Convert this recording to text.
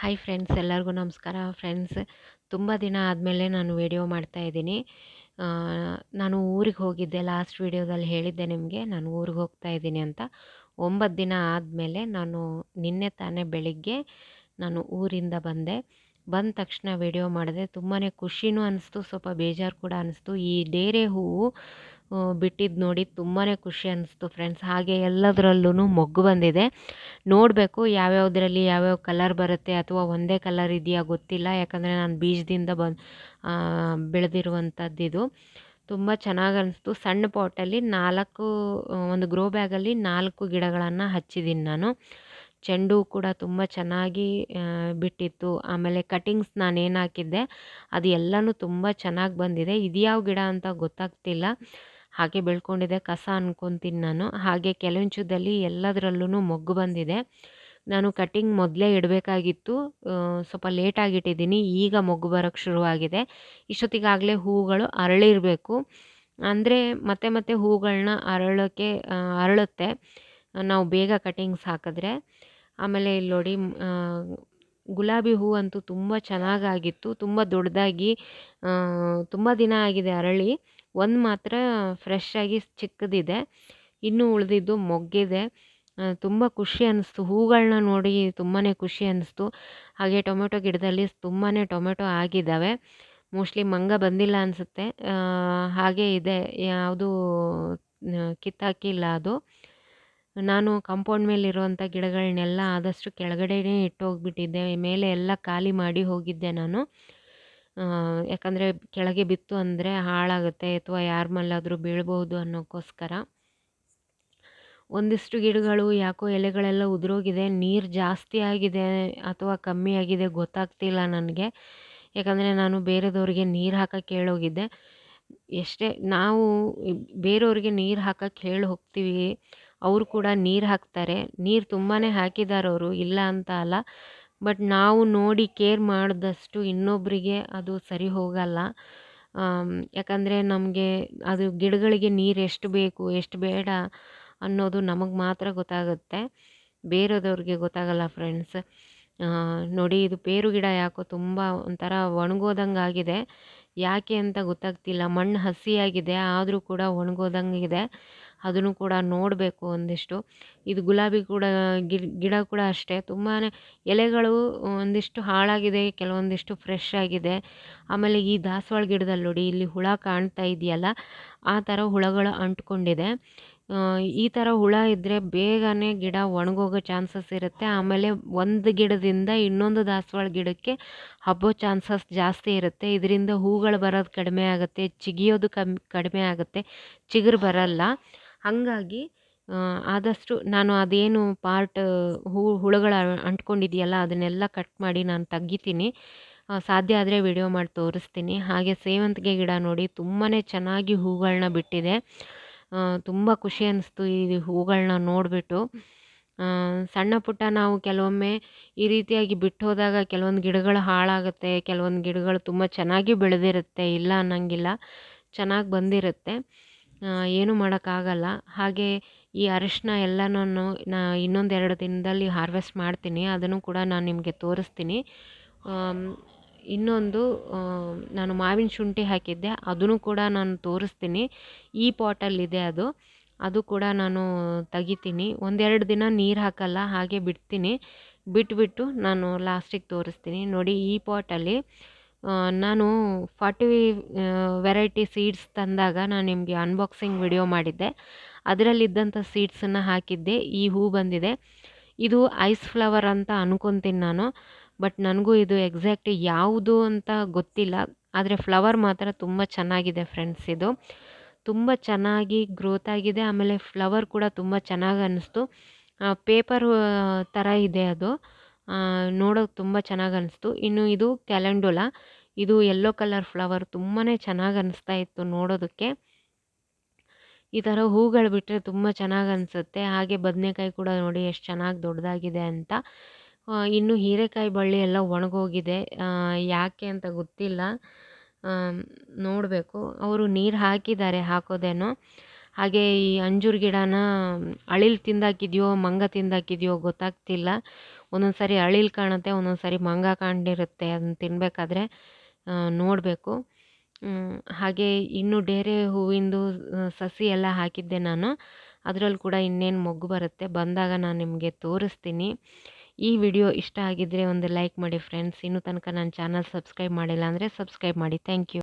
Hi friends ಎಲ್ಲರಿಗೂ ನಮಸ್ಕಾರ. Friends ತುಂಬ ದಿನ ಆದಮೇಲೆ ನಾನು ವಿಡಿಯೋ ಮಾಡ್ತಾ ಇದ್ದೀನಿ. ನಾನು ಊರಿಗೆ ಹೋಗಿದ್ದೆ. ಲಾಸ್ಟ್ ವಿಡಿಯೋದಲ್ಲಿ ಹೇಳಿದ್ದೆ ನಿಮಗೆ. ನಾನು ಊರಿಗೆ ಹೋಗ್ತಾ ಇದ್ದೀನಿ ಅಂತ. ಒಂಬತ್ತು ದಿನ ಆದಮೇಲೆ ನಾನು ನಿನ್ನೆ ತಾನೇ ಬೆಳಿಗ್ಗೆ ನಾನು ಊರಿಂದ ಬಂದೆ. ಬಂದ ತಕ್ಷಣ ವಿಡಿಯೋ ಮಾಡಿದೆ. ತುಂಬಾ ಖುಷಿನೂ ಅನಿಸ್ತು. ಸ್ವಲ್ಪ ಬೇಜಾರು ಕೂಡ ಅನಿಸ್ತು. ಈ ಡೇರೆ ಹೂವು ಬಿಟ್ಟಿದ್ದು ನೋಡಿ ತುಂಬಾ ಖುಷಿ ಅನಿಸ್ತು ಫ್ರೆಂಡ್ಸ್ ಹಾಗೆ ಎಲ್ಲದರಲ್ಲೂ ಮೊಗ್ಗು ಬಂದಿದೆ. ನೋಡಬೇಕು ಯಾವ್ಯಾವುದರಲ್ಲಿ ಯಾವ್ಯಾವ ಕಲರ್ ಬರುತ್ತೆ ಅಥವಾ ಒಂದೇ ಕಲರ್ ಇದೆಯಾ ಗೊತ್ತಿಲ್ಲ. ಯಾಕಂದರೆ ನಾನು ಬೀಜದಿಂದ ಬಂದು ಬೆಳೆದಿರುವಂಥದ್ದಿದು ತುಂಬ ಚೆನ್ನಾಗಿ ಅನಿಸ್ತು. ಸಣ್ಣ ಪಾಟಲ್ಲಿ ನಾಲ್ಕು, ಒಂದು ಗ್ರೋ ಬ್ಯಾಗಲ್ಲಿ ನಾಲ್ಕು ಗಿಡಗಳನ್ನು ಹಚ್ಚಿದ್ದೀನಿ ನಾನು. ಚೆಂಡು ಕೂಡ ತುಂಬ ಚೆನ್ನಾಗಿ ಬಿಟ್ಟಿತ್ತು. ಆಮೇಲೆ ಕಟಿಂಗ್ಸ್ ನಾನು ಏನು ಹಾಕಿದ್ದೆ, ಅದು ಎಲ್ಲನೂ ತುಂಬ ಚೆನ್ನಾಗಿ ಬಂದಿದೆ. ಇದ್ಯಾವ ಗಿಡ ಅಂತ ಗೊತ್ತಾಗ್ತಿಲ್ಲ. ಹಾಗೆ ಬೆಳ್ಕೊಂಡಿದೆ, ಕಸ ಅನ್ಕೊತೀನಿ ನಾನು. ಹಾಗೆ ಕೆಲವಂಚದಲ್ಲಿ ಎಲ್ಲದರಲ್ಲೂ ಮೊಗ್ಗು ಬಂದಿದೆ. ನಾನು ಕಟ್ಟಿಂಗ್ ಮೊದಲೇ ಇಡಬೇಕಾಗಿತ್ತು. ಸ್ವಲ್ಪ ಲೇಟಾಗಿಟ್ಟಿದ್ದೀನಿ ಈಗ ಮೊಗ್ಗು ಬರೋಕ್ಕೆ ಶುರುವಾಗಿದೆ. ಇಷ್ಟೊತ್ತಿಗಾಗಲೇ ಹೂಗಳು ಅರಳಿರಬೇಕು. ಅಂದರೆ ಮತ್ತೆ ಮತ್ತೆ ಹೂಗಳನ್ನ ಅರಳೋಕ್ಕೆ ಅರಳುತ್ತೆ. ನಾವು ಬೇಗ ಕಟಿಂಗ್ಸ್ ಹಾಕಿದ್ರೆ. ಆಮೇಲೆ ಇಲ್ಲಿ ನೋಡಿ ಗುಲಾಬಿ ಹೂ ಅಂತೂ ತುಂಬ ಚೆನ್ನಾಗಾಗಿತ್ತು. ತುಂಬ ದೊಡ್ಡದಾಗಿ ತುಂಬ ದಿನ ಆಗಿದೆ ಅರಳಿ. ಒಂದು ಮಾತ್ರ ಫ್ರೆಶ್ ಆಗಿ ಚಿಕ್ಕದಿದೆ. ಇನ್ನೂ ಉಳಿದಿದ್ದು ಮೊಗ್ಗಿದೆ. ತುಂಬ ಖುಷಿ ಅನ್ನಿಸ್ತು ಹೂಗಳನ್ನ ನೋಡಿ ತುಂಬಾ ಖುಷಿ ಅನ್ನಿಸ್ತು ಹಾಗೆ ಟೊಮೆಟೊ ಗಿಡದಲ್ಲಿ ತುಂಬಾ ಟೊಮೆಟೊ ಆಗಿದ್ದಾವೆ. ಮೋಸ್ಟ್ಲಿ ಮಂಗ ಬಂದಿಲ್ಲ ಅನಿಸುತ್ತೆ. ಹಾಗೆ ಇದೆ. ಯಾವುದು ಕಿತ್ತಾಕಿಲ್ಲ ಅದು. ನಾನು ಕಾಂಪೌಂಡ್ ಮೇಲಿರುವಂಥ ಗಿಡಗಳನ್ನೆಲ್ಲ ಆದಷ್ಟು ಕೆಳಗಡೆನೇ ಇಟ್ಟೋಗ್ಬಿಟ್ಟಿದ್ದೆ. ಮೇಲೆ ಎಲ್ಲ ಖಾಲಿ ಮಾಡಿ ಹೋಗಿದ್ದೆ ನಾನು. ಯಾಕಂದರೆ ಕೆಳಗೆ ಬಿತ್ತು ಅಂದರೆ ಹಾಳಾಗುತ್ತೆ ಅಥವಾ ಯಾರ ಮೇಲಾದರೂ ಬೀಳಬಹುದು ಅನ್ನೋಕ್ಕೋಸ್ಕರ. ಒಂದಿಷ್ಟು ಗಿಡಗಳು, ಯಾಕೋ ಎಲೆಗಳೆಲ್ಲ ಉದುರೋಗಿದೆ, ನೀರು ಜಾಸ್ತಿ ಆಗಿದೆ ಅಥವಾ ಕಮ್ಮಿ ಆಗಿದೆ ಗೊತ್ತಾಗ್ತಿಲ್ಲ ನನಗೆ. ಯಾಕಂದರೆ ನಾನು ಬೇರೆದವ್ರಿಗೆ ನೀರು ಹಾಕಕ್ಕೆ ಹೇಳೋಗಿದ್ದೆ ಎಷ್ಟೇ, ನಾವು ಬೇರೆಯವ್ರಿಗೆ ನೀರು ಹಾಕಕ್ಕೆ ಹೇಳಿ ಹೋಗ್ತೀವಿ. ಅವರು ಕೂಡ ನೀರು ಹಾಕ್ತಾರೆ. ನೀರು ತುಂಬಾ ಹಾಕಿದ್ದಾರೆ ಅವರು ಇಲ್ಲ ಅಂತ ಅಲ್ಲ. ಬಟ್ ನಾವು ನೋಡಿ ಕೇರ್ ಮಾಡಿದಷ್ಟು ಇನ್ನೊಬ್ಬರಿಗೆ ಅದು ಸರಿ ಹೋಗಲ್ಲ. ಯಾಕಂದರೆ ನಮಗೆ ಅದು ಗಿಡಗಳಿಗೆ ನೀರು ಎಷ್ಟು ಬೇಕು, ಎಷ್ಟು ಬೇಡ ಅನ್ನೋದು ನಮಗೆ ಮಾತ್ರ ಗೊತ್ತಾಗುತ್ತೆ. ಬೇರೆದವ್ರಿಗೆ ಗೊತ್ತಾಗಲ್ಲ ಫ್ರೆಂಡ್ಸ್. ನೋಡಿ ಇದು ಪೇರು ಗಿಡ ಯಾಕೋ ತುಂಬ ಒಂಥರ ಒಣಗೋದಂಗೆ ಆಗಿದೆ ಯಾಕೆ ಅಂತ ಗೊತ್ತಾಗ್ತಿಲ್ಲ. ಮಣ್ಣು ಹಸಿಯಾಗಿದೆ, ಆದರೂ ಕೂಡ ಒಣಗೋದಂಗಿದೆ. ಅದನ್ನು ಕೂಡ ನೋಡಬೇಕು ಒಂದಿಷ್ಟು. ಇದು ಗುಲಾಬಿ ಕೂಡ, ಗಿಡ ಕೂಡ ಅಷ್ಟೇ. ತುಂಬಾ ಎಲೆಗಳು ಒಂದಿಷ್ಟು ಹಾಳಾಗಿದೆ, ಕೆಲವೊಂದಿಷ್ಟು ಫ್ರೆಶ್ ಆಗಿದೆ. ಆಮೇಲೆ ಈ ದಾಸವಾಳ ಗಿಡದಲ್ಲಿ ನೋಡಿ, ಇಲ್ಲಿ ಹುಳ ಕಾಣ್ತಾ ಇದೆಯಲ್ಲ, ಆ ಥರ ಹುಳಗಳು ಅಂಟ್ಕೊಂಡಿದೆ. ಈ ಥರ ಹುಳ ಇದ್ದರೆ ಬೇಗನೆ ಗಿಡ ಒಣಗೋಗೋ ಚಾನ್ಸಸ್ ಇರುತ್ತೆ. ಆಮೇಲೆ ಒಂದು ಗಿಡದಿಂದ ಇನ್ನೊಂದು ದಾಸವಾಳ ಗಿಡಕ್ಕೆ ಹಬ್ಬೋ ಚಾನ್ಸಸ್ ಜಾಸ್ತಿ ಇರುತ್ತೆ. ಇದರಿಂದ ಹೂಗಳು ಬರೋದು ಕಡಿಮೆ ಆಗುತ್ತೆ, ಚಿಗಿಯೋದು ಕಮ್ಮಿ, ಕಡಿಮೆ ಆಗುತ್ತೆ. ಚಿಗುರು ಬರಲ್ಲ. ಹಾಗಾಗಿ ಆದಷ್ಟು ನಾನು ಅದೇನು ಪಾರ್ಟ್ ಹುಳುಗಳು ಅಂಟ್ಕೊಂಡಿದೆಯಲ್ಲ, ಅದನ್ನೆಲ್ಲ ಕಟ್ ಮಾಡಿ ನಾನು ತೆಗಿತೀನಿ ಸಾಧ್ಯ ಆದರೆ ವಿಡಿಯೋ ಮಾಡಿ ತೋರಿಸ್ತೀನಿ. ಹಾಗೆ ಸೇವಂತಿಗೆ ಗಿಡ ನೋಡಿ ತುಂಬಾ ಚೆನ್ನಾಗಿ ಹೂಗಳನ್ನ ಬಿಟ್ಟಿದೆ. ತುಂಬ ಖುಷಿ ಅನ್ನಿಸ್ತು ಈ ಹೂಗಳನ್ನ ನೋಡಿಬಿಟ್ಟು. ಸಣ್ಣ ಪುಟ್ಟ ನಾವು ಕೆಲವೊಮ್ಮೆ ಈ ರೀತಿಯಾಗಿ ಬಿಟ್ಟು ಹೋದಾಗ ಕೆಲವೊಂದು ಗಿಡಗಳು ಹಾಳಾಗುತ್ತೆ, ಕೆಲವೊಂದು ಗಿಡಗಳು ತುಂಬ ಚೆನ್ನಾಗಿ ಬೆಳೆದಿರುತ್ತೆ, ಇಲ್ಲ ಅನ್ನಂಗಿಲ್ಲ. ಚೆನ್ನಾಗಿ ಬಂದಿರುತ್ತೆ. ಏನು ಮಾಡೋಕ್ಕಾಗಲ್ಲ. ಹಾಗೆ ಈ ಅರಿಶಿನ ಎಲ್ಲನೂ ನಾ ಇನ್ನೊಂದು ಎರಡು ದಿನದಲ್ಲಿ ಹಾರ್ವೆಸ್ಟ್ ಮಾಡ್ತೀನಿ. ಅದನ್ನು ಕೂಡ ನಾನು ನಿಮಗೆ ತೋರಿಸ್ತೀನಿ. ಇನ್ನೊಂದು ನಾನು ಮಾವಿನ ಶುಂಠಿ ಹಾಕಿದ್ದೆ. ಅದನ್ನು ಕೂಡ ನಾನು ತೋರಿಸ್ತೀನಿ. ಈ ಪಾಟಲ್ಲಿದೆ ಅದು. ಅದು ಕೂಡ ನಾನು ತೆಗಿತೀನಿ. ಒಂದೆರಡು ದಿನ ನೀರು ಹಾಕಲ್ಲ, ಹಾಗೆ ಬಿಡ್ತೀನಿ. ಬಿಟ್ಬಿಟ್ಟು ನಾನು ಲಾಸ್ಟಿಗೆ ತೋರಿಸ್ತೀನಿ. ನೋಡಿ ಈ ಪಾಟಲ್ಲಿ ನಾನು ಫಾರ್ಟಿ ವೆರೈಟಿ ಸೀಡ್ಸ್ ತಂದಾಗ ನಾನು ನಿಮಗೆ ಅನ್ಬಾಕ್ಸಿಂಗ್ ವಿಡಿಯೋ ಮಾಡಿದ್ದೆ. ಅದರಲ್ಲಿದ್ದಂಥ ಸೀಡ್ಸನ್ನು ಹಾಕಿದ್ದೆ. ಈ ಹೂ ಬಂದಿದೆ. ಇದು ಐಸ್ ಫ್ಲವರ್ ಅಂತ ಅನ್ಕೊತೀನಿ ನಾನು. ಬಟ್ ನನಗೂ ಇದು ಎಕ್ಸಾಕ್ಟ್ ಯಾವುದು ಅಂತ ಗೊತ್ತಿಲ್ಲ. ಆದರೆ ಫ್ಲವರ್ ಮಾತ್ರ ತುಂಬ ಚೆನ್ನಾಗಿದೆ ಫ್ರೆಂಡ್ಸ್ ಇದು. ತುಂಬ ಚೆನ್ನಾಗಿ ಗ್ರೋತ್ ಆಗಿದೆ. ಆಮೇಲೆ ಫ್ಲವರ್ ಕೂಡ ತುಂಬ ಚೆನ್ನಾಗಿ ಅನ್ನಿಸ್ತು. ಪೇಪರ್ ಥರ ಇದೆ ಅದು. ನೋಡೋಕೆ ತುಂಬ ಚೆನ್ನಾಗಿ ಅನಿಸ್ತು. ಇನ್ನು ಇದು ಕ್ಯಾಲೆಂಡೋಲಾ, ಇದು ಯೆಲ್ಲೋ ಕಲರ್ ಫ್ಲವರ್ ತುಂಬಾ ಚೆನ್ನಾಗಿ ಅನಿಸ್ತಾ ಇತ್ತು ನೋಡೋದಕ್ಕೆ. ಈ ಥರ ಹೂಗಳು ಬಿಟ್ಟರೆ ತುಂಬ ಚೆನ್ನಾಗಿ ಅನಿಸುತ್ತೆ. ಹಾಗೆ ಬದನೆಕಾಯಿ ಕೂಡ ನೋಡಿ ಎಷ್ಟು ಚೆನ್ನಾಗಿ ದೊಡ್ಡದಾಗಿದೆ ಅಂತ. ಇನ್ನು ಹೀರೆಕಾಯಿ ಬಳ್ಳಿ ಎಲ್ಲ ಒಣಗೋಗಿದೆ. ಯಾಕೆ ಅಂತ ಗೊತ್ತಿಲ್ಲ. ನೋಡಬೇಕು. ಅವರು ನೀರು ಹಾಕಿದ್ದಾರೆ ಹಾಕೋದೇನೋ. ಹಾಗೆ ಈ ಅಂಜೂರ ಗಿಡನ ಅಳಿಲು ತಿಂದಾಕಿದೆಯೋ, ಮಂಗ ತಿಂದಾಕಿದೆಯೋ ಗೊತ್ತಾಗ್ತಿಲ್ಲ. ಒಂದೊಂದು ಸಾರಿ ಅಳಿಲು ಕಾಣುತ್ತೆ, ಒಂದೊಂದು ಸಾರಿ ಮಂಗ ಕಾಣಿರುತ್ತೆ ಅದನ್ನ ತಿನ್ನಬೇಕಾದ್ರೆ ನೋಡಬೇಕು. ಹಾಗೆ ಇನ್ನು ಡೇರೆ ಹೂವಿಂದು ಸಸಿ ಎಲ್ಲ ಹಾಕಿದ್ದೆ ನಾನು. ಅದರಲ್ಲಿ ಕೂಡ ಇನ್ನೇನು ಮೊಗ್ಗು ಬರುತ್ತೆ, ಬಂದಾಗ ನಾನು ನಿಮಗೆ ತೋರಿಸ್ತೀನಿ. ಈ ವಿಡಿಯೋ ಇಷ್ಟ ಆಗಿದ್ದರೆ ಒಂದು ಲೈಕ್ ಮಾಡಿ ಫ್ರೆಂಡ್ಸ್. ಇನ್ನೂ ತನಕ ನನ್ನ ಚಾನಲ್ ಸಬ್ಸ್ಕ್ರೈಬ್ ಮಾಡಿಲ್ಲ ಅಂದರೆ ಸಬ್ಸ್ಕ್ರೈಬ್ ಮಾಡಿ. Thank you.